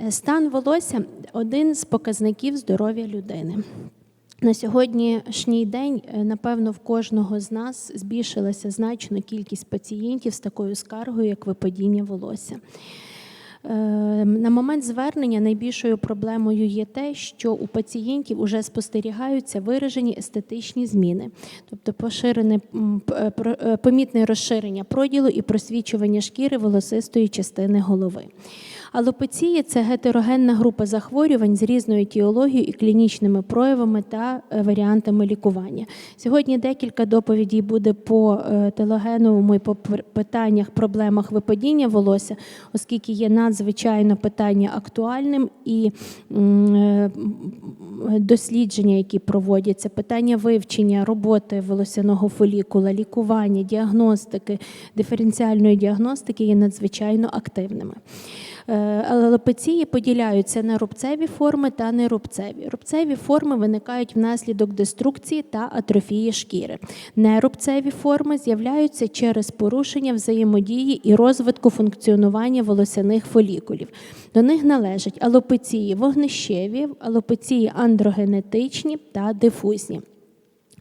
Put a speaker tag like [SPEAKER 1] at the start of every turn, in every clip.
[SPEAKER 1] Е, Стан волосся один з показників здоров'я людини. На сьогоднішній день, е, напевно, в кожного з нас збільшилася значно кількість пацієнтів з такою скаргою, як випадіння волосся. Е, На момент звернення найбільшою проблемою є те, що у пацієнтів вже спостерігаються виражені естетичні зміни, тобто поширене помітне розширення проділу і просвічування шкіри волосистої частини голови. Алопеція це гетерогенна група захворювань з різною етіологією і клінічними проявами та е, варіантами лікування. Сьогодні декілька доповідей буде по е, телогеновому і по питаннях, проблемах випадіння волосся, оскільки є надзвичайно питання актуальним і е, дослідження, які проводяться, питання вивчення роботи волосяного фолікула, лікування, діагностики, диференціальної діагностики є надзвичайно активними. Е, Алопеції поділяються на рубцеві форми та нерубцеві. Рубцеві форми виникають внаслідок деструкції та атрофії шкіри. Нерубцеві форми з'являються через порушення взаємодії і розвитку функціонування волосяних фолікулів. До них належать алопеції вогнищеві, алопеції андрогенетичні та дифузні.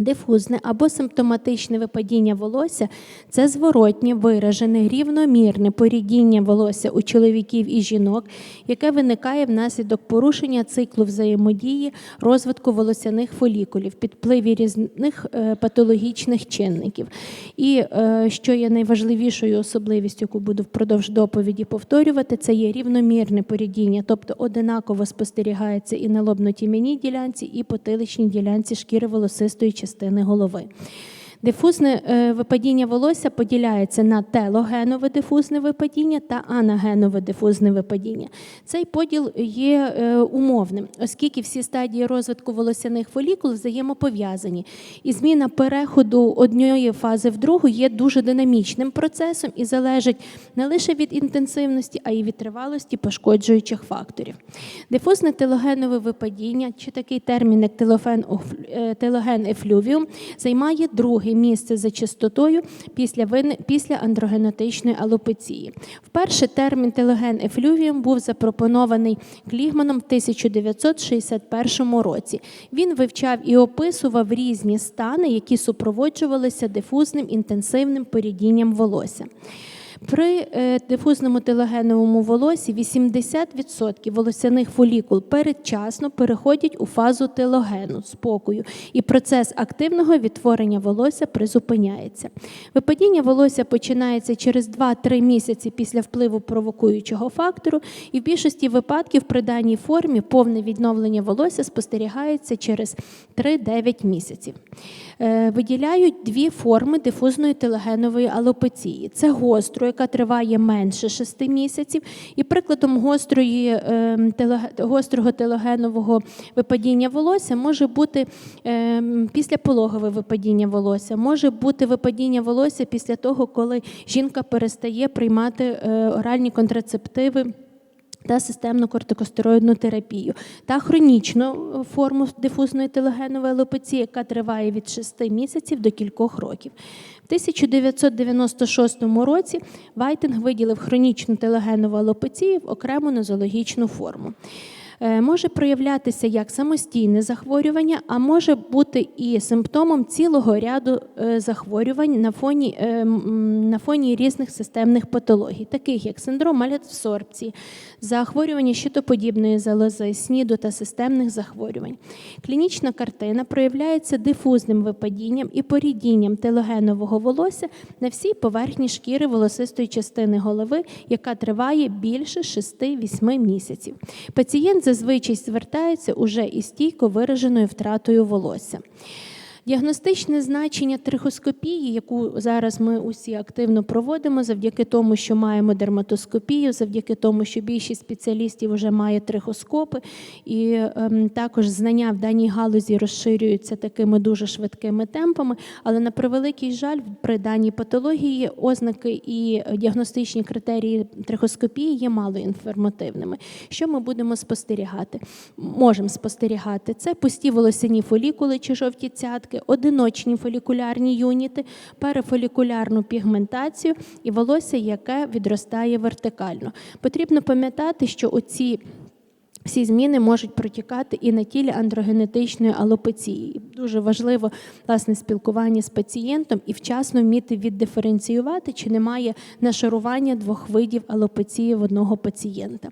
[SPEAKER 1] Дифузне або симптоматичне випадіння волосся це зворотнє, виражене, рівномірне порідіння волосся у чоловіків і жінок, яке виникає внаслідок порушення циклу взаємодії розвитку волосяних фолікулів під впливі різних е, патологічних чинників. І е, що є найважливішою особливістю, яку буду впродовж доповіді повторювати, це є рівномірне порідіння, тобто одинаково спостерігається і на лобно-тім'яній ділянці, і потиличній ділянці шкіри волосистої частини голови. Дифузне е, випадіння волосся поділяється на телогенове дифузне випадіння та анагенове дифузне випадіння. Цей поділ є е, умовним, оскільки всі стадії розвитку волосяних фолікул взаємопов'язані. І зміна переходу однієї фази в другу є дуже динамічним процесом і залежить не лише від інтенсивності, а й від тривалості пошкоджуючих факторів. Дифузне телогенове випадіння, чи такий термін, як телофен, оф- е, ефлювіум, займає друге місце за частотою після, після андрогенетичної алопеції. Вперше термін телоген ефлювіум був запропонований Клігманом в 1961 році. Він вивчав і описував різні стани, які супроводжувалися дифузним інтенсивним порідінням волосся. При е, дифузному телогеновому волосі 80% волосяних фолікул передчасно переходять у фазу телогену спокою, і процес активного відтворення волосся призупиняється. Випадіння волосся починається через 2-3 місяці після впливу провокуючого фактору, і в більшості випадків при даній формі повне відновлення волосся спостерігається через 3-9 місяців. Е, Виділяють дві форми дифузної телогенової алопеції. Це гостру, яка триває менше 6 місяців, і прикладом гострої, е, гострого телогенового випадіння волосся може бути е, післяпологове випадіння волосся, може бути випадіння волосся після того, коли жінка перестає приймати е, оральні контрацептиви та системну кортикостероїдну терапію, та хронічну е, форму дифузної телогенової алопеції, яка триває від 6 місяців до кількох років. В 1996 році Вайтинг виділив хронічну телогенову алопецію в окрему нозологічну форму. Е, Може проявлятися як самостійне захворювання, а може бути і симптомом цілого ряду е, захворювань на фоні, е, на фоні різних системних патологій, таких як синдром малядсорбції, захворювання щитоподібної залози, сніду та системних захворювань. Клінічна картина проявляється дифузним випадінням і порідінням телогенового волосся на всій поверхні шкіри волосистої частини голови, яка триває більше 6-8 місяців. Пацієнт зазвичай звертається уже із стійко вираженою втратою волосся. Діагностичне значення трихоскопії, яку зараз ми усі активно проводимо, завдяки тому, що маємо дерматоскопію, завдяки тому, що більшість спеціалістів вже має трихоскопи, і ем, також знання в даній галузі розширюються такими дуже швидкими темпами. Але на превеликий жаль, при даній патології ознаки і діагностичні критерії трихоскопії є мало інформативними. Що ми будемо спостерігати? Можемо спостерігати це пусті волосяні фолікули чи жовті цятки. Клітки, одиночні фолікулярні юніти, перифолікулярну пігментацію і волосся, яке відростає вертикально. Потрібно пам'ятати, що оці всі зміни можуть протікати і на тілі андрогенетичної алопеції. Дуже важливо власне спілкування з пацієнтом і вчасно вміти віддиференціювати, чи немає нашарування двох видів алопеції в одного пацієнта.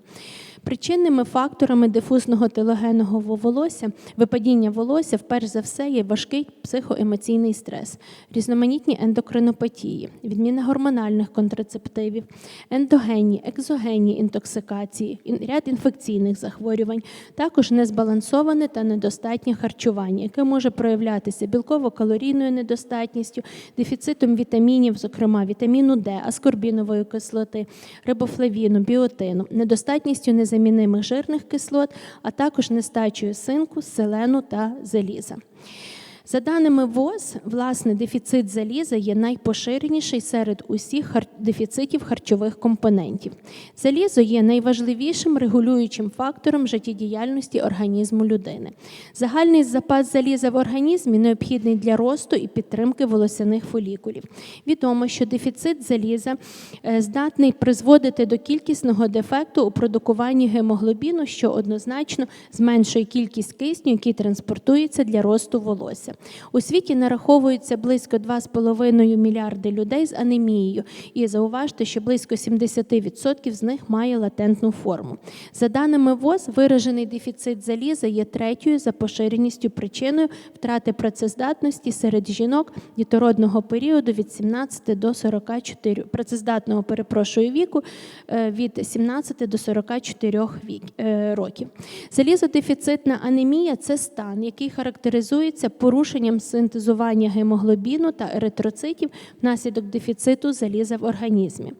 [SPEAKER 1] Причинними факторами дифузного телогенного волосся, випадіння волосся, вперше за все, є важкий психоемоційний стрес, різноманітні ендокринопатії, відміна гормональних контрацептивів, ендогенні, екзогенні інтоксикації, ряд інфекційних захворювань, також незбалансоване та недостатнє харчування, яке може проявлятися білково-калорійною недостатністю, дефіцитом вітамінів, зокрема вітаміну Д, аскорбінової кислоти, рибофлавіну, біотину, недостатністю незамінимих жирних кислот, а також нестачею синку, селену та заліза. За даними ВОЗ, власне, дефіцит заліза є найпоширеніший серед усіх дефіцитів харчових компонентів. Залізо є найважливішим регулюючим фактором життєдіяльності організму людини. Загальний запас заліза в організмі необхідний для росту і підтримки волосяних фолікулів. Відомо, що дефіцит заліза е, здатний призводити до кількісного дефекту у продукуванні гемоглобіну, що однозначно зменшує кількість кисню, який транспортується для росту волосся. У світі нараховується близько 2,5 мільярди людей з анемією, і зауважте, що близько 70% з них має латентну форму. За даними ВОЗ, виражений дефіцит заліза є третьою за поширеністю причиною втрати працездатності серед жінок дітородного періоду від 17 до 44, працездатного, перепрошую, віку е, від 17 до 44 е, років. Залізодефіцитна анемія це стан, який характеризується порушенням синтезування гемоглобіну та еритроцитів внаслідок дефіциту заліза в організмі.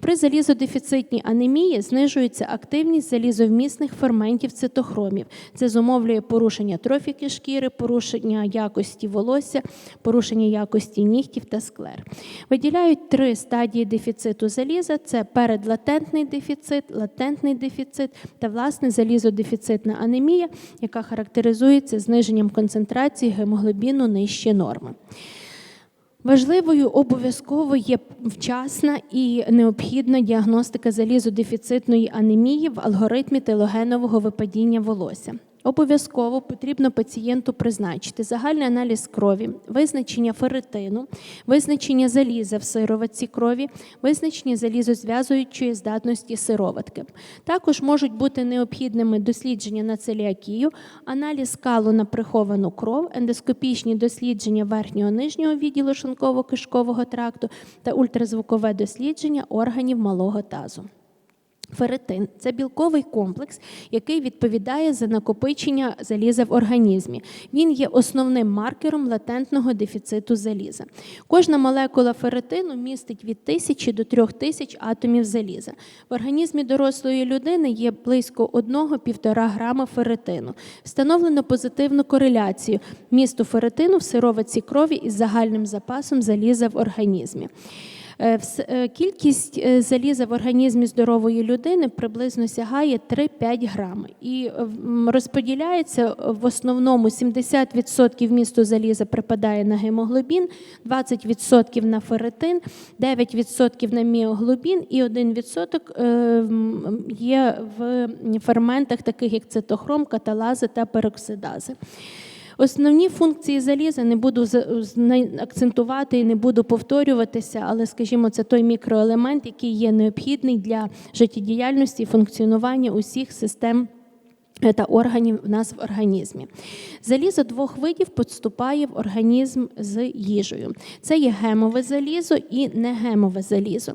[SPEAKER 1] При залізодефіцитній анемії знижується активність залізовмісних ферментів цитохромів. Це зумовлює порушення трофіки шкіри, порушення якості волосся, порушення якості нігтів та склер. Виділяють три стадії дефіциту заліза: це передлатентний дефіцит, латентний дефіцит та власне залізодефіцитна анемія, яка характеризується зниженням концентрації гемоглобіну нижче норми. Важливою обов'язково є вчасна і необхідна діагностика залізодефіцитної анемії в алгоритмі телогенового випадіння волосся. Обов'язково потрібно пацієнту призначити загальний аналіз крові, визначення ферритину, визначення заліза в сироватці крові, визначення залізозв'язуючої здатності сироватки. Також можуть бути необхідними дослідження на целіакію, аналіз калу на приховану кров, ендоскопічні дослідження верхнього нижнього відділу шлунково-кишкового тракту та ультразвукове дослідження органів малого тазу. Ферритин – це білковий комплекс, який відповідає за накопичення заліза в організмі. Він є основним маркером латентного дефіциту заліза. Кожна молекула ферритину містить від 1000 до 3000 атомів заліза. В організмі дорослої людини є близько 1-1,5 грама ферритину. Встановлено позитивну кореляцію місту ферритину в сироватці крові із загальним запасом заліза в організмі. Е, е, Кількість е, заліза в організмі здорової людини приблизно сягає 3-5 грами і розподіляється в основному 70% вмісту заліза припадає на гемоглобін, 20% на ферритин, 9% на міоглобін і 1% е, є в ферментах, таких як цитохром, каталази та пероксидази. Основні функції заліза не буду акцентувати і не буду повторюватися, але, скажімо, це той мікроелемент, який є необхідний для життєдіяльності і функціонування усіх систем та органів в нас в організмі. Залізо двох видів поступає в організм з їжею. Це є гемове залізо і негемове залізо.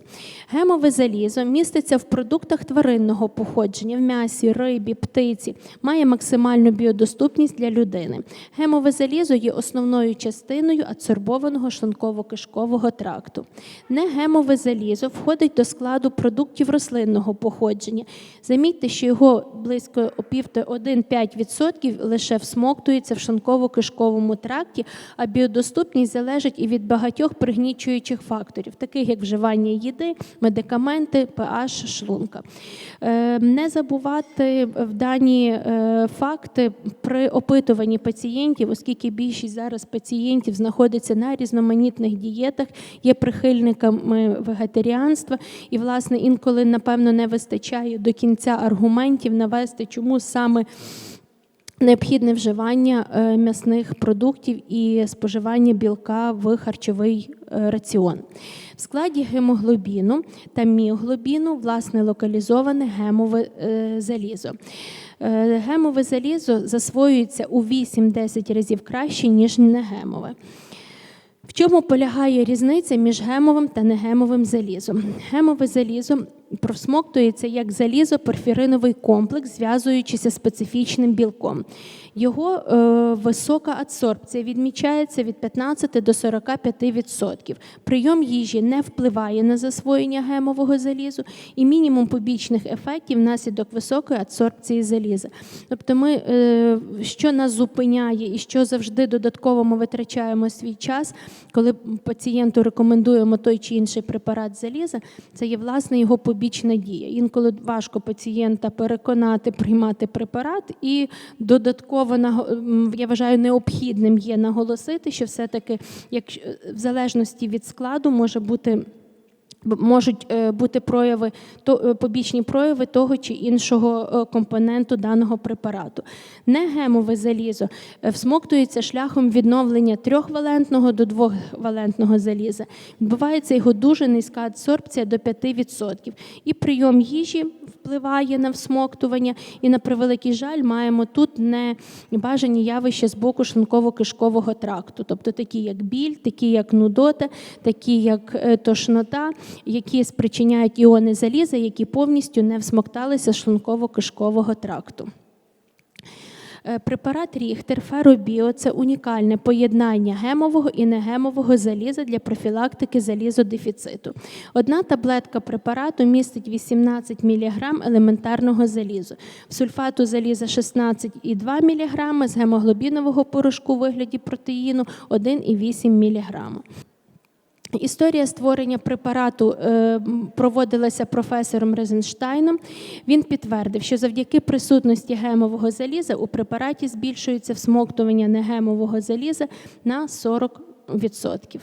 [SPEAKER 1] Гемове залізо міститься в продуктах тваринного походження, в м'ясі, рибі, птиці, має максимальну біодоступність для людини. Гемове залізо є основною частиною адсорбованого шлунково-кишкового тракту. Негемове залізо входить до складу продуктів рослинного походження. Замітьте, що його близько о півтора тобто 1-5% лише всмоктується в шлунково-кишковому тракті, а біодоступність залежить і від багатьох пригнічуючих факторів, таких як вживання їди, медикаменти, pH шлунка. Е, Не забувати в дані е, факти при опитуванні пацієнтів, оскільки більшість зараз пацієнтів знаходиться на різноманітних дієтах, є прихильниками вегетаріанства, і, власне, інколи, напевно, не вистачає до кінця аргументів навести, чому саме. Необхідне вживання е, м'ясних продуктів і споживання білка в харчовий е, раціон. В складі гемоглобіну та міоглобіну власне локалізоване гемове е, залізо. Гемове залізо засвоюється у 8-10 разів краще, ніж негемове. В чому полягає різниця між гемовим та негемовим залізом? Гемове залізо просмоктується як залізо-порфіриновий комплекс, зв'язуючися з специфічним білком. Його е, висока адсорбція відмічається від 15 до 45%. Прийом їжі не впливає на засвоєння гемового залізу і мінімум побічних ефектів внаслідок високої адсорбції заліза. Тобто, ми, е, що нас зупиняє і що завжди додатково ми витрачаємо свій час, коли пацієнту рекомендуємо той чи інший препарат заліза, це є власне його побічна дія. Інколи важко пацієнта переконати приймати препарат, і додатково я вважаю необхідним є наголосити, що все-таки, як в залежності від складу, може бути. Можуть е, бути прояви е, побічні прояви того чи іншого е, компоненту даного препарату. Негемове залізо всмоктується шляхом відновлення трьохвалентного до двохвалентного заліза. Відбувається його дуже низька адсорбція до 5%. І прийом їжі впливає на всмоктування, і на превеликий жаль, маємо тут небажані явища з боку шлунково-кишкового тракту, тобто такі як біль, такі як нудота, такі як тошнота, які спричиняють іони заліза, які повністю не всмокталися з шлунково-кишкового тракту. Е, Препарат Ріхтер Феробіо це унікальне поєднання гемового і негемового заліза для профілактики залізодефіциту. Одна таблетка препарату містить 18 мг елементарного залізу, сульфату заліза 16,2 мг, з гемоглобінового порошку у вигляді протеїну 1,8 мг. Історія створення препарату е, проводилася професором Резенштайном. Він підтвердив, що завдяки присутності гемового заліза у препараті збільшується всмоктування негемового заліза на 40%.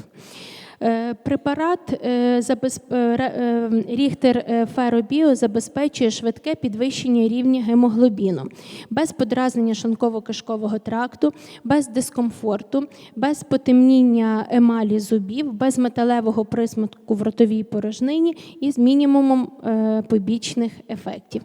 [SPEAKER 1] Е, Препарат е, е, Ріхтер Феробіо забезпечує швидке підвищення рівня гемоглобіну без подразнення шлунково-кишкового тракту, без дискомфорту, без потемніння емалі зубів, без металевого присматку в ротовій порожнині і з мінімумом побічних ефектів.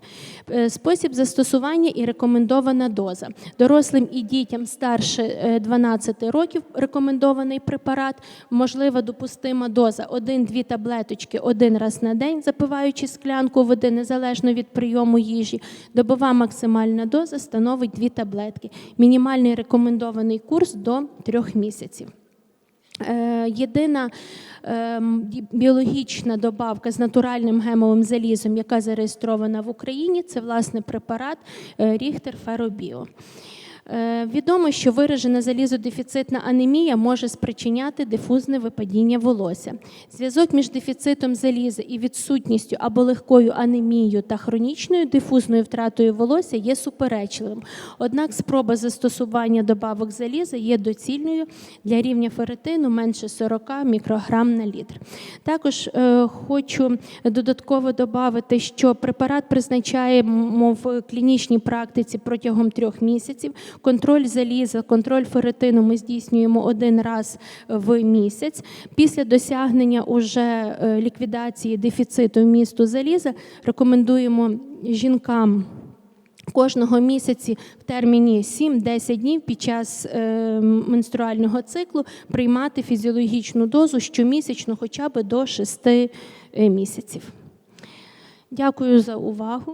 [SPEAKER 1] Спосіб застосування і рекомендована доза. Дорослим і дітям старше е, 12 років рекомендований препарат, можлива допустима доза 1-2 таблеточки один раз на день, запиваючи склянку води незалежно від прийому їжі. Добова максимальна доза становить 2 таблетки. Мінімальний рекомендований курс до 3 місяців. Е, Єдина ем, біологічна добавка з натуральним гемовим залізом, яка зареєстрована в Україні, це власне препарат е, Ріхтер Феробіо. Е, Відомо, що виражена залізодефіцитна анемія може спричиняти дифузне випадіння волосся. Зв'язок між дефіцитом заліза і відсутністю або легкою анемією та хронічною дифузною втратою волосся є суперечливим. Однак спроба застосування добавок заліза є доцільною для рівня ферритину менше 40 мікрограм на літр. Також е, хочу додатково додати, що препарат призначаємо в клінічній практиці протягом трьох місяців. Контроль заліза, контроль ферритину ми здійснюємо один раз в місяць. Після досягнення уже е, ліквідації дефіциту вмісту заліза рекомендуємо жінкам. Кожного місяці в терміні 7-10 днів під час е, менструального циклу приймати фізіологічну дозу щомісячно хоча б до 6 місяців. Дякую за увагу.